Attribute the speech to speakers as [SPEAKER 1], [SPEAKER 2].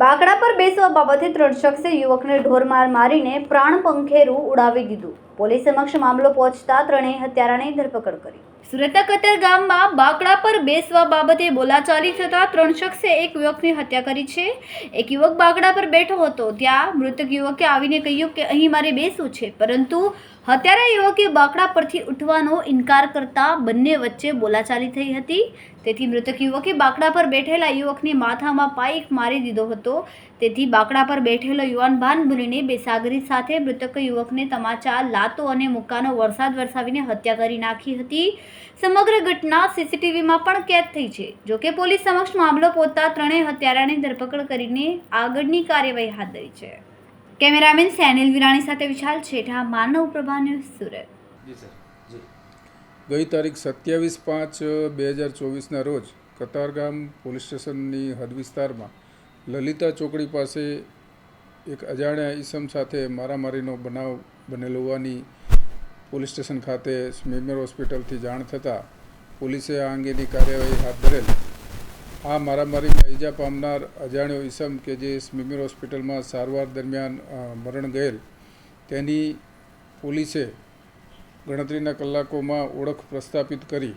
[SPEAKER 1] બાકડા પર બેસવા બાબતે ત્રણ શખ્સે યુવકને ઢોરમાર મારીને પ્રાણ પંખેરું ઉડાવી દીધું. પોલીસ સમક્ષ મામલો પહોંચતા ત્રણેય હત્યારાની ધરપકડ કરી. સુરતના કતર ગામમાં બાકડા પર બેસવા બાબતે બોલાચાલી થતા ત્રણ શખ્સે એક યુવકની હત્યા કરી છે. એક યુવક બાકડા પર બેઠો હતો. ત્યાં મૃતક યુવકે આવીને કહ્યું કે અહીં મારે બેસવું છે, પરંતુ હત્યારા યુવકે બાકડા પરથી ઉઠવાનો ઇનકાર કરતા બંને વચ્ચે બોલાચાલી થઈ હતી. તેથી મૃતક યુવકે બાકડા પર બેઠેલા યુવકને માથામાં પાઇક મારી દીધો હતો. તેથી બાકડા પર બેઠેલો યુવાન ભાન ભૂલીને બેસાગરી સાથે મૃતક યુવકને તમાચા લાતો અને મુક્કાનો વરસાદ વરસાવીને હત્યા કરી નાખી હતી. સમગ્ર ઘટના સીસીટીવીમાં પણ કેદ થઈ છે. જોકે પોલીસ સમક્ષ મામલો પોતા ત્રણેય હત્યારાની ધરપકડ કરીને આગળની કાર્યવાહી હાથ ધરી છે. કેમેરામેન સેનિલ વિરાણી સાથે વિશાલ છેઠા માનવ પ્રભા ન્યૂઝ સુરત.
[SPEAKER 2] જી સર. જી.
[SPEAKER 3] ગઈ તારીખ સત્યાવીસ પાંચ બે હજાર ચોવીસના રોજ કતારગામ પોલીસ સ્ટેશનની હદ વિસ્તારમાં લલિતા ચોકડી પાસે એક અજાણ્યા ઈસમ સાથે મારામારીનો બનાવ બનેલો હોવાની પોલીસ સ્ટેશન ખાતે સ્મીમેર હોસ્પિટલથી જાણ થતાં પોલીસે આ અંગેની કાર્યવાહી હાથ ધરેલ. આ મારામારીમાં ઈજા પામનાર અજાણ્યો ઈસમ કે જે સ્મીમેર હોસ્પિટલમાં સારવાર દરમિયાન મરણ ગયેલ, તેની પોલીસે ગણતરીના કલાકોમાં ઓળખ પ્રસ્થાપિત કરી